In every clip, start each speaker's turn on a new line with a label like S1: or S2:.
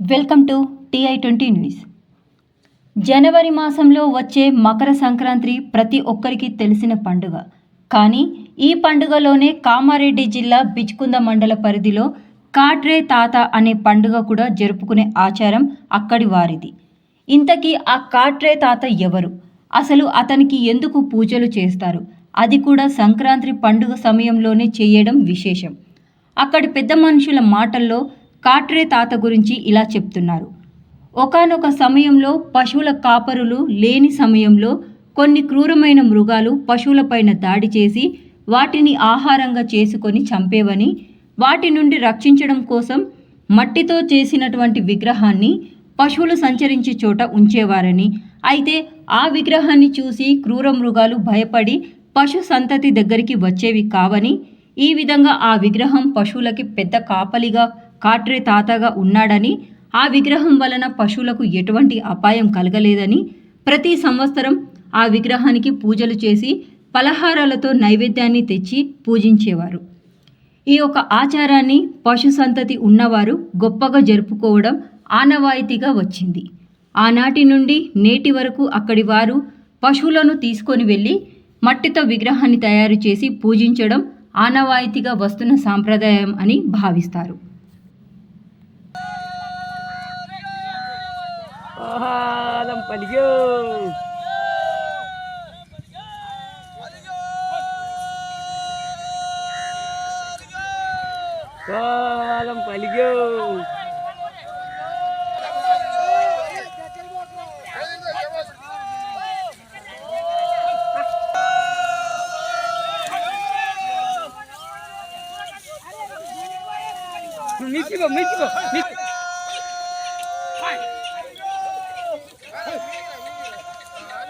S1: Welcome to TI twenty news. జనవరి మాసంలో వచ్చే మకర సంక్రాంతి ప్రతి ఒక్కరికి తెలిసిన పండుగ. కానీ ఈ పండుగలోనే కామారెడ్డి జిల్లా బిచ్కుంద మండల పరిధిలో కాట్రే తాత అనే పండుగ కూడా జరుపుకునే ఆచారం అక్కడి వారిది. ఇంతకీ ఆ కాట్రే తాత ఎవరు? అసలు అతనికి ఎందుకు పూజలు చేస్తారు? అది కూడా సంక్రాంతి పండుగ సమయంలోనే చేయడం విశేషం. అక్కడి పెద్ద మనుషుల మాటల్లో కాట్రే తాత గురించి ఇలా చెప్తున్నారు. ఒకానొక సమయంలో పశువుల కాపరులు లేని సమయంలో కొన్ని క్రూరమైన మృగాలు పశువులపైన దాడి చేసి వాటిని ఆహారంగా చేసుకొని చంపేవని వాటి నుండి రక్షించడం కోసం మట్టితో చేసినటువంటి విగ్రహాన్ని పశువులు సంచరించే చోట ఉంచేవారని అయితే ఆ విగ్రహాన్ని చూసి క్రూర మృగాలు భయపడి పశు సంతతి దగ్గరికి వచ్చేవి కావని ఈ విధంగా ఆ విగ్రహం పశువులకి పెద్ద కాపలిగా కాట్రే తాతగా ఉన్నాడని ఆ విగ్రహం వలన పశువులకు ఎటువంటి అపాయం కలగలేదని ప్రతి సంవత్సరం ఆ విగ్రహానికి పూజలు చేసి పలహారాలతో నైవేద్యాన్ని తెచ్చి పూజించేవారు. ఈ యొక్క ఆచారాన్ని పశు సంతతి ఉన్నవారు గొప్పగా జరుపుకోవడం ఆనవాయితీగా వచ్చింది. ఆనాటి నుండి నేటి వరకు అక్కడి వారు పశువులను తీసుకొని వెళ్ళి మట్టితో విగ్రహాన్ని తయారు చేసి పూజించడం ఆనవాయితీగా వస్తున్న సాంప్రదాయం అని భావిస్తారు.
S2: Aha, lampad yun. Wah, lampad yun. Michigo, Michigo, Michigo.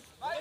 S2: Hey!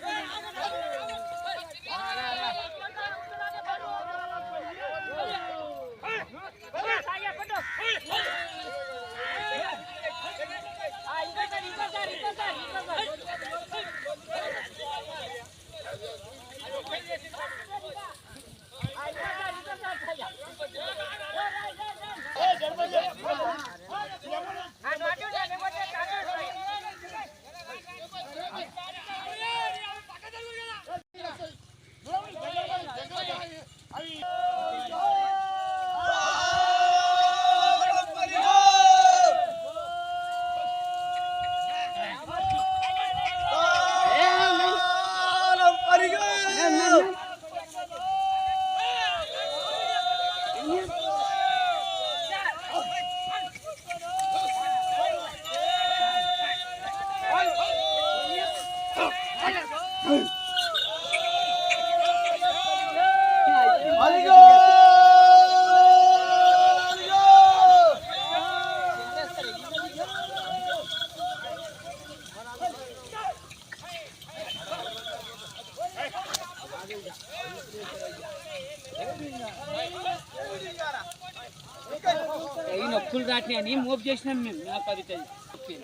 S2: ఈ నొప్పులు దాటినాయని మోపు చేసినాం మేము నా పది తెలియదు. నొప్పి.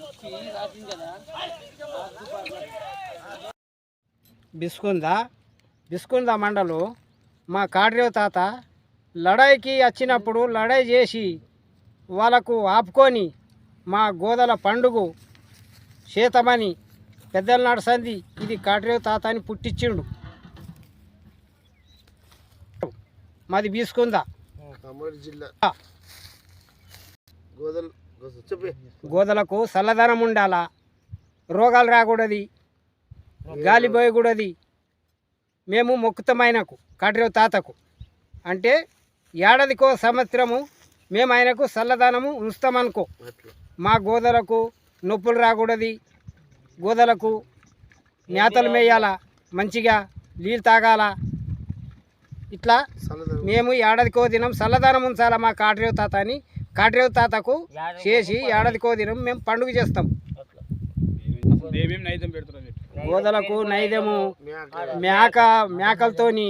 S2: నొప్పి రాసింది కదా
S3: బిస్కుంద బిస్కుంద మండలు మా కాడ్రేవ్ తాత లడాయికి వచ్చినప్పుడు లడాయి చేసి వాళ్ళకు ఆపుకొని మా గోదల పండుగ చేతమని పెద్దల నడసంది ఇది కాడ్రేవ్ తాత అని పుట్టించిండు మాది బీసుకుందా
S4: జిల్లా.
S3: గోదలకు చల్లదనం ఉండాలా. రోగాలు రాకూడదు. గాలి పోయకూడదు. మేము మొక్కుతామైనకు కాట్రేవ్ తాతకు. అంటే ఏడాదికో సంవత్సరము మేము ఆయనకు చల్లదనము ఉంచుతామనుకో. మా గోదలకు నొప్పులు రాకూడదు. గోదలకు మేతలు మేయాల మంచిగా నీళ్ళు తాగాల. ఇట్లా మేము ఏడాదికో దినం చల్లదనం ఉంచాలా మా కాటరేవు తాత అని. కాటరేవు తాతకు చేసి ఏడాదికో దినం మేము పండుగ చేస్తాం. గోదలకు నైదము మేక మేకలతోని